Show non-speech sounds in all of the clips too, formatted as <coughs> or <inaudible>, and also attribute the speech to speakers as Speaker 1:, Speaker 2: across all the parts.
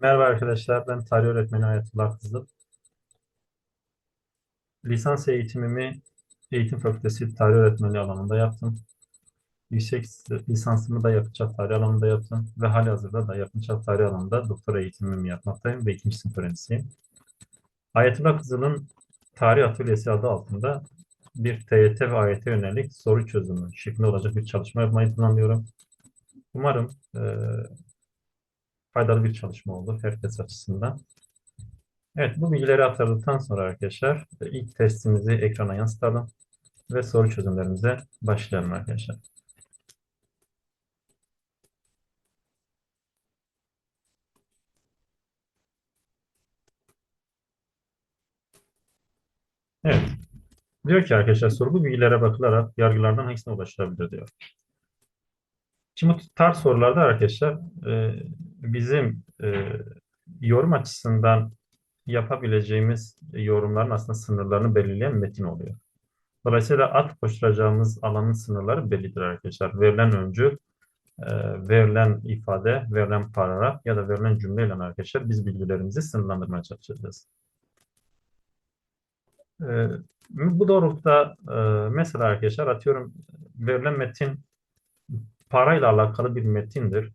Speaker 1: Merhaba arkadaşlar, ben tarih öğretmeni Ayetullah Kızıl. Lisans eğitimimi Eğitim Fakültesi Tarih Öğretmenliği alanında yaptım. Yüksek lisansımı da yapınca tarih alanında yaptım ve halihazırda da yapınca tarih alanında doktora eğitimimi yapmaktayım ve ikinci sınıf öğrencisiyim. Ayetullah Kızıl'ın Tarih Atölyesi adı altında bir TYT ve AYT yönelik soru çözümü şeklinde olacak bir çalışma yapmayı planlıyorum. Umarım e, faydalı bir çalışma olur herkes açısından. Evet, bu bilgileri aktardıktan sonra arkadaşlar e, ilk testimizi ekrana yansıtalım ve soru çözümlerimize başlayalım arkadaşlar. Evet, diyor ki arkadaşlar soru bu bilgilere bakılarak yargılardan hangisine ulaşılabilir diyor. Şimdi bu tarz sorularda arkadaşlar e, bizim e, yorum açısından yapabileceğimiz yorumların aslında sınırlarını belirleyen metin oluyor. Dolayısıyla at koşturacağımız alanın sınırları bellidir arkadaşlar. Verilen öncül, e, verilen ifade, verilen paragraf ya da verilen cümleyle arkadaşlar biz bilgilerimizi sınırlandırmaya çalışacağız. E, bu doğrultuda e, mesela arkadaşlar atıyorum verilen metin parayla alakalı bir metindir.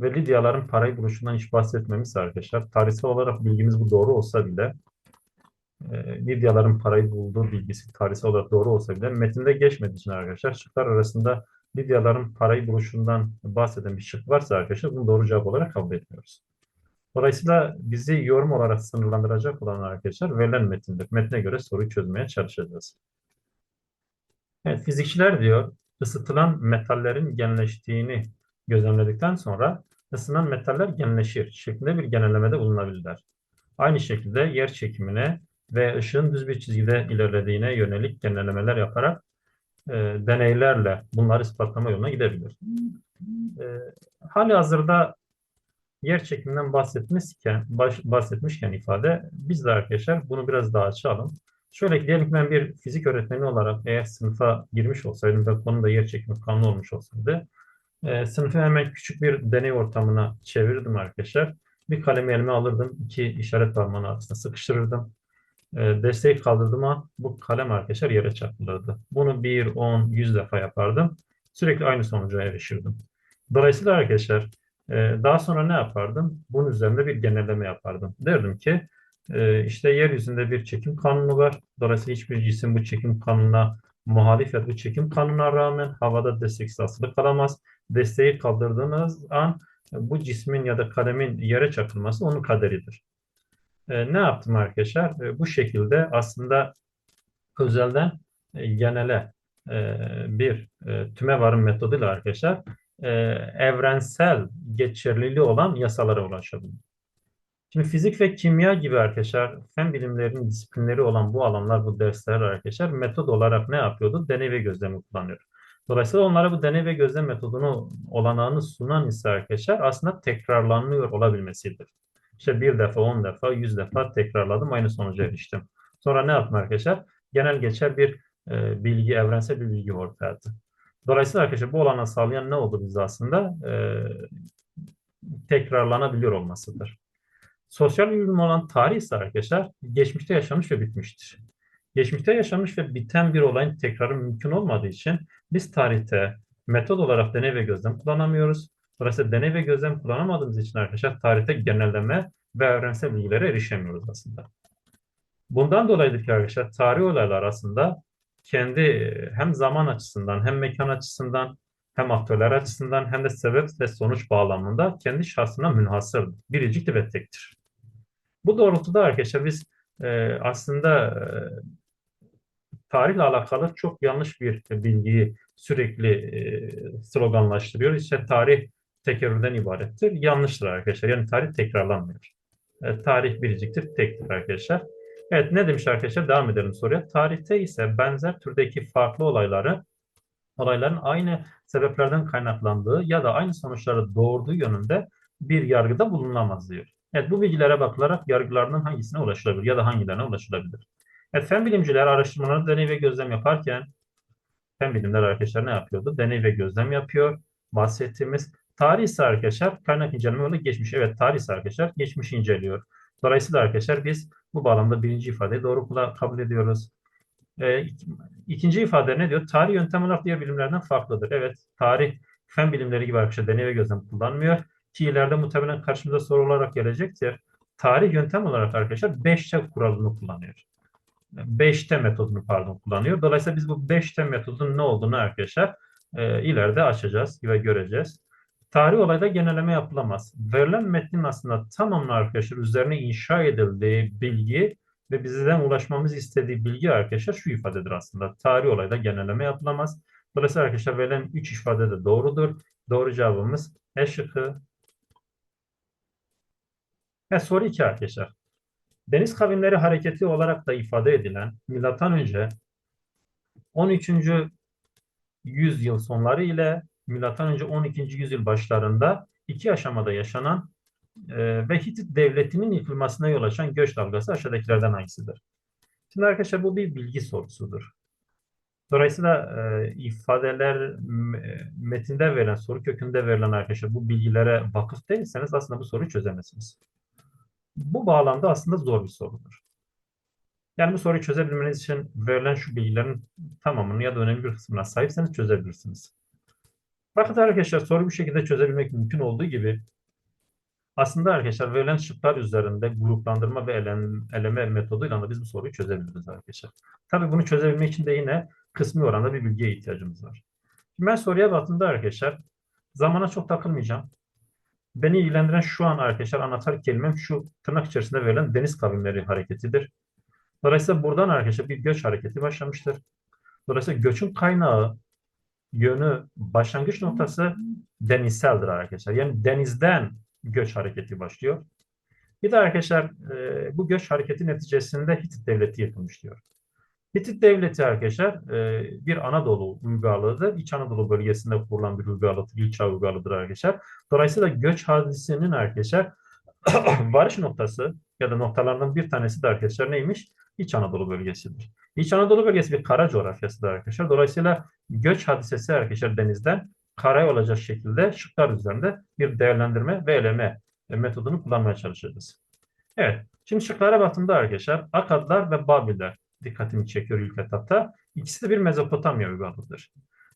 Speaker 1: Ve Lidyaların parayı buluşundan hiç bahsetmemiş arkadaşlar. Tarihsel olarak bilgimiz bu doğru olsa bile e, Lidyaların parayı bulduğu bilgisi tarihsel olarak doğru olsa bile metinde geçmediği için arkadaşlar şıklar arasında Lidyaların parayı buluşundan bahseden bir şık varsa arkadaşlar bunu doğru cevap olarak kabul etmiyoruz. Dolayısıyla bizi yorum olarak sınırlandıracak olan arkadaşlar verilen metindir. Metne göre soruyu çözmeye çalışacağız. Evet, fizikçiler diyor ısıtılan metallerin genleştiğini gözlemledikten sonra ısınan metaller genleşir şeklinde bir genellemede bulunabilirler. Aynı şekilde yer çekimine ve ışığın düz bir çizgide ilerlediğine yönelik genellemeler yaparak e, deneylerle bunları ispatlama yoluna gidebilir. E, hali hazırda yer çekiminden bahsetmişken, baş, bahsetmişken ifade biz de arkadaşlar bunu biraz daha açalım. Şöyle ki diyelim ki ben bir fizik öğretmeni olarak eğer sınıfa girmiş olsaydım ve konuda yer çekimi kanunu olmuş olsaydı e, sınıfı hemen küçük bir deney ortamına çevirdim arkadaşlar. Bir kalemi elime alırdım, iki işaret parmağını arasına sıkıştırırdım. E, desteği kaldırdım ama bu kalem arkadaşlar yere çarpılırdı. Bunu bir, on, yüz defa yapardım. Sürekli aynı sonuca erişirdim. Dolayısıyla arkadaşlar e, daha sonra ne yapardım? Bunun üzerinde bir genelleme yapardım. Derdim ki e, işte yeryüzünde bir çekim kanunu var. Dolayısıyla hiçbir cisim bu çekim kanununa muhalif ya da bu çekim kanununa rağmen havada desteksiz asılı kalamaz. Desteği kaldırdığınız an bu cismin ya da kalemin yere çakılması onun kaderidir. E, ne yaptım arkadaşlar? E, bu şekilde aslında özelden e, genele e, bir e, tüme varım metoduyla arkadaşlar e, evrensel geçerliliği olan yasalara ulaşabildim. Şimdi fizik ve kimya gibi arkadaşlar fen bilimlerinin disiplinleri olan bu alanlar, bu dersler arkadaşlar metod olarak ne yapıyordu? Deney ve gözlemi kullanıyor. Dolayısıyla onlara bu deney ve gözlem metodunu olanağını sunan ise arkadaşlar aslında tekrarlanıyor olabilmesidir. İşte bir defa, on defa, yüz defa tekrarladım, aynı sonuca eriştim. Sonra ne yaptım arkadaşlar? Genel geçer bir e, bilgi, evrensel bir bilgi ortaya attı. Dolayısıyla arkadaşlar bu olanağı sağlayan ne oldu biz aslında? E, tekrarlanabiliyor olmasıdır. Sosyal bilim olan tarih ise arkadaşlar geçmişte yaşanmış ve bitmiştir. Geçmişte yaşanmış ve biten bir olayın tekrarı mümkün olmadığı için biz tarihte metod olarak deney ve gözlem kullanamıyoruz. Dolayısıyla deney ve gözlem kullanamadığımız için arkadaşlar tarihte genelleme ve evrensel bilgilere erişemiyoruz aslında. Bundan dolayıdır ki arkadaşlar tarih olaylar aslında kendi hem zaman açısından hem mekan açısından hem aktörler açısından hem de sebep ve sonuç bağlamında kendi şahsına münhasırdır. Biriciktir ve tektir. Bu doğrultuda arkadaşlar biz e, aslında e, tarihle alakalı çok yanlış bir bilgiyi sürekli e, sloganlaştırıyoruz. İşte tarih tekerrürden ibarettir. Yanlıştır arkadaşlar. Yani tarih tekrarlanmıyor. E, tarih biriciktir, tektir arkadaşlar. Evet ne demiş arkadaşlar? Devam edelim soruya. Tarihte ise benzer türdeki farklı olayları olayların aynı sebeplerden kaynaklandığı ya da aynı sonuçları doğurduğu yönünde bir yargıda bulunamaz diyor. Evet bu bilgilere bakılarak yargılarının hangisine ulaşılabilir ya da hangilerine ulaşılabilir? Evet fen bilimciler araştırmaları deney ve gözlem yaparken fen bilimler arkadaşlar ne yapıyordu? Deney ve gözlem yapıyor. Bahsettiğimiz Tarih ise arkadaşlar kaynak inceleme yolu geçmiş. Evet tarih ise arkadaşlar geçmiş inceliyor. Dolayısıyla arkadaşlar biz bu bağlamda birinci ifadeyi doğru kabul ediyoruz. E, ikinci ifade ne diyor? Tarih yöntem olarak diğer bilimlerden farklıdır. Evet tarih fen bilimleri gibi arkadaşlar deney ve gözlem kullanmıyor. Ki ileride muhtemelen karşımıza soru olarak gelecektir. Tarih yöntem olarak arkadaşlar 5T kuralını kullanıyor. 5T metodunu pardon kullanıyor. Dolayısıyla biz bu 5T metodunun ne olduğunu arkadaşlar e, ileride açacağız ve göreceğiz. Tarih olayda genelleme yapılamaz. Verilen metnin aslında tamamını arkadaşlar üzerine inşa edildiği bilgi ve bizden ulaşmamız istediği bilgi arkadaşlar şu ifadedir aslında. Tarih olayda genelleme yapılamaz. Dolayısıyla arkadaşlar verilen 3 ifade de doğrudur. Doğru cevabımız E şıkkı. Ve soru 2 arkadaşlar. Deniz kavimleri hareketi olarak da ifade edilen milattan önce 13. yüzyıl sonları ile milattan önce 12. yüzyıl başlarında iki aşamada yaşanan e, ve Hitit devletinin yıkılmasına yol açan göç dalgası aşağıdakilerden hangisidir? Şimdi arkadaşlar bu bir bilgi sorusudur. Dolayısıyla e, ifadeler metinde verilen, soru kökünde verilen arkadaşlar bu bilgilere vakıf değilseniz aslında bu soruyu çözemezsiniz. Bu bağlamda aslında zor bir sorudur. Yani bu soruyu çözebilmeniz için verilen şu bilgilerin tamamını ya da önemli bir kısmına sahipseniz çözebilirsiniz. Fakat arkadaşlar soru bu şekilde çözebilmek mümkün olduğu gibi aslında arkadaşlar verilen şıklar üzerinde gruplandırma ve eleme metoduyla da biz bu soruyu çözebiliriz arkadaşlar. Tabii bunu çözebilmek için de yine kısmi oranda bir bilgiye ihtiyacımız var. Şimdi ben soruya baktığımda arkadaşlar zamana çok takılmayacağım. Beni ilgilendiren şu an arkadaşlar anahtar kelimem şu tırnak içerisinde verilen deniz kavimleri hareketidir. Dolayısıyla buradan arkadaşlar bir göç hareketi başlamıştır. Dolayısıyla göçün kaynağı, yönü, başlangıç noktası denizseldir arkadaşlar. Yani denizden göç hareketi başlıyor. Bir de arkadaşlar e, bu göç hareketi neticesinde Hitit devleti yıkılmış diyor. Hitit devleti arkadaşlar e, bir Anadolu uygarlığıdır. İç Anadolu bölgesinde kurulan bir uygarlıktır. İlçe uygarlığıdır arkadaşlar. Dolayısıyla göç hadisinin arkadaşlar <clears throat> varış noktası ya da noktalarından bir tanesi de arkadaşlar neymiş? İç Anadolu bölgesidir. İç Anadolu bölgesi bir kara coğrafyasıdır arkadaşlar. Dolayısıyla göç hadisesi arkadaşlar denizden karaya olacak şekilde şıklar üzerinde bir değerlendirme ve eleme metodunu kullanmaya çalışacağız. Evet. Şimdi şıklara baktığımda arkadaşlar Akadlar ve Babiller dikkatimi çekiyor ilk etapta. İkisi de bir Mezopotamya uygarlığıdır.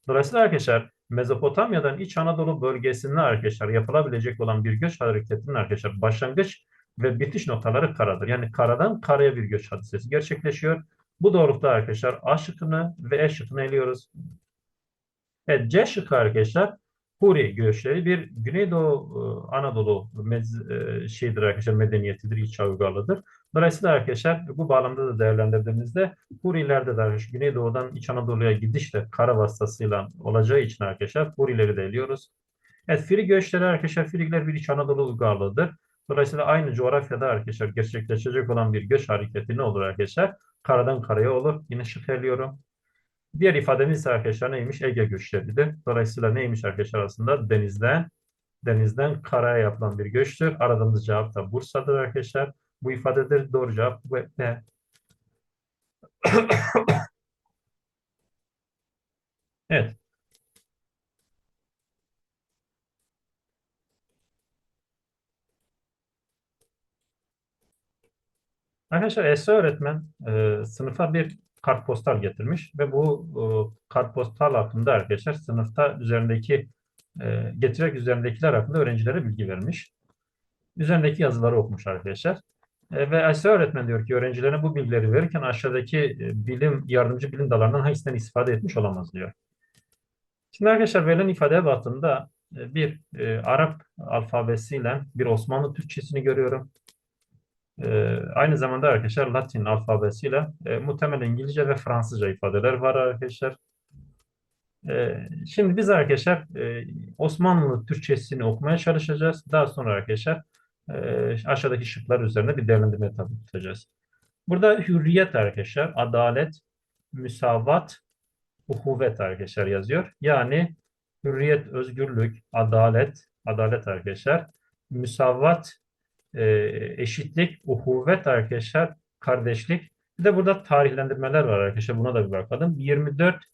Speaker 1: Dolayısıyla arkadaşlar Mezopotamya'dan İç Anadolu bölgesinde arkadaşlar yapılabilecek olan bir göç hareketinin arkadaşlar başlangıç ve bitiş noktaları karadır. Yani karadan karaya bir göç hadisesi gerçekleşiyor. Bu doğrultuda arkadaşlar A şıkkını ve E şıkkını eliyoruz. Evet C şıkkı arkadaşlar Huri göçleri bir Güneydoğu e, Anadolu e, şeydir arkadaşlar medeniyetidir, iç uygarlığıdır. Dolayısıyla arkadaşlar bu bağlamda da değerlendirdiğimizde Hurilerde de Güneydoğu'dan İç Anadolu'ya gidiş de kara vasıtasıyla olacağı için arkadaşlar Hurileri de eliyoruz. Evet Frig göçleri arkadaşlar Frigler bir İç Anadolu uygarlığıdır. Dolayısıyla aynı coğrafyada arkadaşlar gerçekleşecek olan bir göç hareketi ne olur arkadaşlar? Karadan karaya olur. Yine şık eliyorum. Diğer ifademiz ise arkadaşlar neymiş? Ege göçleridir. Dolayısıyla neymiş arkadaşlar aslında? Denizden denizden karaya yapılan bir göçtür. Aradığımız cevap da Bursa'dır arkadaşlar. Bu ifadedir. Doğru cevap bu. Ne? <coughs> evet. Arkadaşlar Esra öğretmen e, sınıfa bir kartpostal getirmiş ve bu e, kartpostal hakkında arkadaşlar sınıfta üzerindeki e, getirerek üzerindekiler hakkında öğrencilere bilgi vermiş. Üzerindeki yazıları okumuş arkadaşlar. E, ve Esra öğretmen diyor ki öğrencilerine bu bilgileri verirken aşağıdaki e, bilim yardımcı bilim dallarından hangisinden istifade etmiş olamaz diyor. Şimdi arkadaşlar verilen ifadeye baktığımda e, bir e, Arap alfabesiyle bir Osmanlı Türkçesini görüyorum. E, aynı zamanda arkadaşlar Latin alfabesiyle e, muhtemelen İngilizce ve Fransızca ifadeler var arkadaşlar. E, şimdi biz arkadaşlar e, Osmanlı Türkçesini okumaya çalışacağız. Daha sonra arkadaşlar e, aşağıdaki şıklar üzerine bir değerlendirme tabi tutacağız. Burada hürriyet arkadaşlar, adalet, müsavat, uhuvvet arkadaşlar yazıyor. Yani hürriyet, özgürlük, adalet, adalet arkadaşlar, müsavat, e, eşitlik, uhuvvet arkadaşlar, kardeşlik. Bir de burada tarihlendirmeler var arkadaşlar. Buna da bir bakalım. 24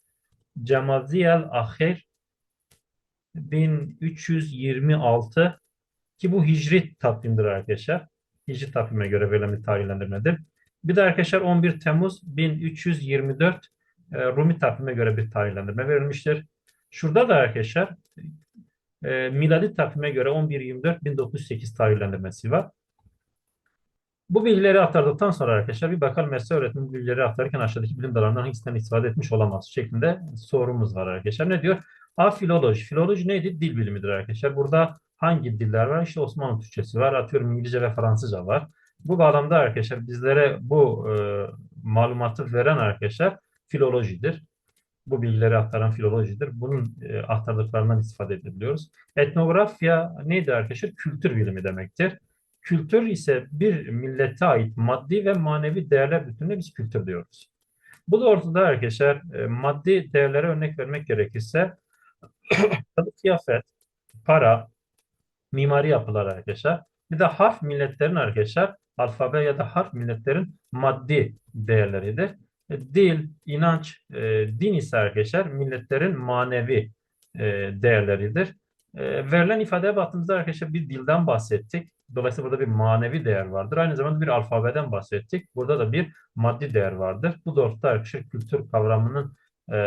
Speaker 1: Cemaziyel Ahir 1326 ki bu hicri takvimdir arkadaşlar. Hicri takvime göre verilen bir tarihlendirmedir. Bir de arkadaşlar 11 Temmuz 1324 e, Rumi takvime göre bir tarihlendirme verilmiştir. Şurada da arkadaşlar e, miladi takvime göre 11-24-1908 tarihlendirmesi var. Bu bilgileri aktardıktan sonra arkadaşlar bir bakalım mesele öğretimi bu bilgileri aktarırken aşağıdaki bilim dallarından hangisinden istifade etmiş olamaz şeklinde sorumuz var arkadaşlar. Ne diyor? A. Filoloji. Filoloji neydi? Dil bilimidir arkadaşlar. Burada hangi diller var? İşte Osmanlı Türkçesi var. Atıyorum İngilizce ve Fransızca var. Bu bağlamda arkadaşlar bizlere bu e, malumatı veren arkadaşlar filolojidir. Bu bilgileri aktaran filolojidir. Bunun e, aktardıklarından istifade edebiliyoruz. Etnografya neydi arkadaşlar? Kültür bilimi demektir. Kültür ise bir millete ait maddi ve manevi değerler bütününe biz kültür diyoruz. Bu doğrultuda arkadaşlar e, maddi değerlere örnek vermek gerekirse <coughs> kıyafet, para, mimari yapılar arkadaşlar. Bir de harf milletlerin arkadaşlar alfabe ya da harf milletlerin maddi değerleridir. E, dil, inanç, e, din ise arkadaşlar milletlerin manevi e, değerleridir. E, verilen ifadeye baktığımızda arkadaşlar bir dilden bahsettik. Dolayısıyla burada bir manevi değer vardır. Aynı zamanda bir alfabeden bahsettik. Burada da bir maddi değer vardır. Bu doğrultuda arkadaşlar kültür kavramının e,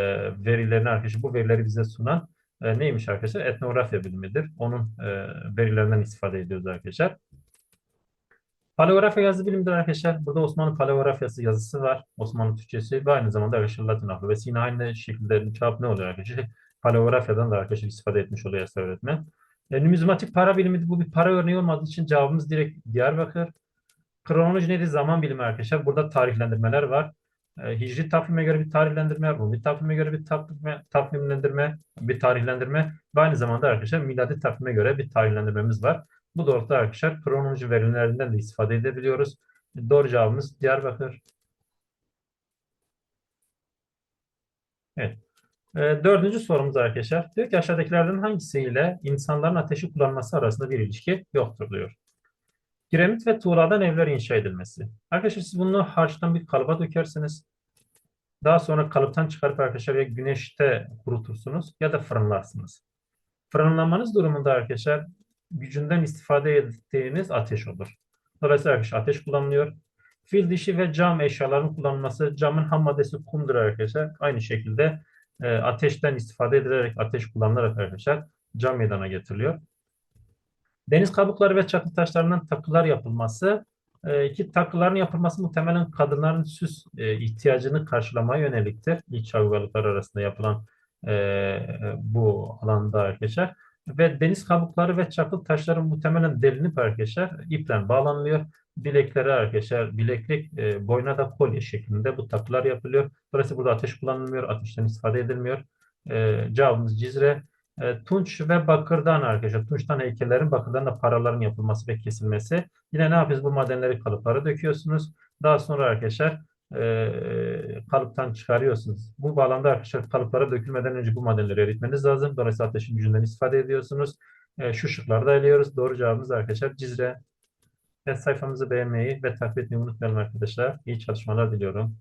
Speaker 1: verilerini arkadaşlar bu verileri bize sunan e, neymiş arkadaşlar? Etnografya bilimidir. Onun e, verilerinden istifade ediyoruz arkadaşlar. Paleografya yazı bilimidir arkadaşlar. Burada Osmanlı paleografyası yazısı var. Osmanlı Türkçesi ve aynı zamanda arkadaşlar Latin alfabesi. Yine aynı şekilde cevap ne oluyor arkadaşlar? Paleografyadan da arkadaşlar istifade etmiş oluyor Yasir öğretmen. E, numizmatik para bilimi bu bir para örneği olmadığı için cevabımız direkt Diyarbakır. Kronoloji nedir? Zaman bilimi arkadaşlar. Burada tarihlendirmeler var. E, Hicri takvime göre bir tarihlendirme, Rumi takvime göre bir takvime, takvimlendirme, bir tarihlendirme ve aynı zamanda arkadaşlar miladi takvime göre bir tarihlendirmemiz var. Bu doğrultuda arkadaşlar kronoloji verilerinden de istifade edebiliyoruz. Doğru cevabımız Diyarbakır. Evet. E, dördüncü sorumuz arkadaşlar. Diyor ki aşağıdakilerden hangisiyle insanların ateşi kullanması arasında bir ilişki yoktur diyor. Kiremit ve tuğladan evler inşa edilmesi. Arkadaşlar siz bunu harçtan bir kalıba dökersiniz. Daha sonra kalıptan çıkarıp arkadaşlar ya güneşte kurutursunuz ya da fırınlarsınız. Fırınlamanız durumunda arkadaşlar gücünden istifade ettiğiniz ateş olur. Dolayısıyla arkadaşlar ateş kullanılıyor. Fil dişi ve cam eşyaların kullanılması, camın ham maddesi kumdur arkadaşlar. Aynı şekilde e, ateşten istifade edilerek, ateş kullanılarak arkadaşlar cam meydana getiriliyor. Deniz kabukları ve çakıl taşlarından takılar yapılması, e, ki takıların yapılması muhtemelen kadınların süs e, ihtiyacını karşılamaya yöneliktir. İlk çağ arasında yapılan e, bu alanda arkadaşlar. Ve deniz kabukları ve çakıl taşları muhtemelen delinip arkadaşlar iple bağlanılıyor. Bileklere arkadaşlar bileklik e, boyuna da kolye şeklinde bu takılar yapılıyor. Dolayısıyla burada ateş kullanılmıyor. Ateşten istifade edilmiyor. Cevabımız Cizre. E, tunç ve bakırdan arkadaşlar. Tunçtan heykellerin bakırdan da paraların yapılması ve kesilmesi. Yine ne yapıyoruz? Bu madenleri kalıplara döküyorsunuz. Daha sonra arkadaşlar e, kalıptan çıkarıyorsunuz. Bu bağlamda arkadaşlar kalıplara dökülmeden önce bu madenleri eritmeniz lazım. Dolayısıyla ateşin gücünden istifade ediyorsunuz. E, şu şıklarda eliyoruz. Doğru cevabımız arkadaşlar Cizre. Evet, sayfamızı beğenmeyi ve takip etmeyi unutmayalım arkadaşlar. İyi çalışmalar diliyorum.